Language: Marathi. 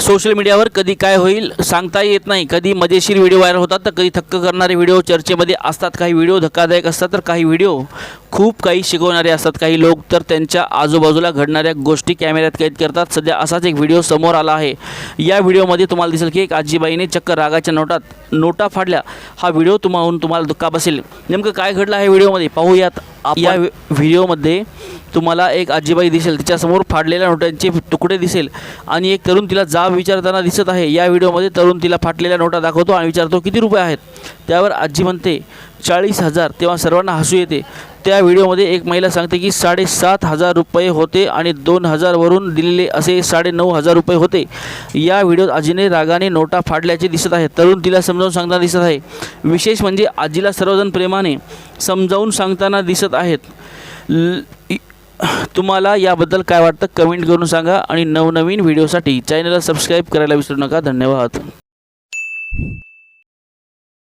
सोशल मीडियावर कधी काय होईल सांगता येत नाही. कधी मजेशीर व्हिडिओ व्हायरल होतात तर कधी थक्क करणारे व्हिडिओ चर्चेमध्ये असतात. काही व्हिडिओ धक्कादायक असतात तर काही व्हिडिओ खूप काही शिकवणारे असतात. काही लोक तर त्यांच्या आजूबाजूला घडणाऱ्या गोष्टी कॅमेऱ्यात कैद करतात. सध्या असाच एक व्हिडिओ समोर आला आहे. या व्हिडिओमध्ये तुम्हाला दिसेल की एक आजीबाईने चक्क रागाच्या नोटात नोटा फाडल्या. हा व्हिडिओ तुम्हाहून तुम्हाला धक्का बसेल. नेमकं काय घडलं आहे व्हिडिओमध्ये? पाहूयात. या व्हि- व्हिडिओमध्ये तुम्हाला एक आजीबाई दिसेल तिच्यासमोर फाडलेल्या नोटांचे तुकडे दिसेल आणि एक तरुण तिला जाब विचारताना दिसत आहे. या व्हिडिओमध्ये तरुण तिला फाटलेल्या नोटा दाखवतो आणि विचारतो किती रुपये आहेत? त्यावर आजी म्हणते चाळीस हजार. तेव्हा सर्वांना हसू येते. त्या व्हिडिओमध्ये एक महिला सांगते की साडेसात हजार रुपये होते आणि दोन हजारवरून दिलेले असे साडे नऊ हजार रुपये होते. या व्हिडिओत आजीने रागाने नोटा फाडल्याचे दिसत आहे. तरुण तिला समजावून सांगताना दिसत आहे. विशेष म्हणजे आजीला सर्वजण प्रेमाने समजावून सांगताना दिसत आहेत. ल- तुम्हाला याबद्दल काय वाटतं कमेंट करून सांगा आणि नवनवीन व्हिडिओसाठी चॅनलला सबस्क्राईब करायला विसरू नका. धन्यवाद.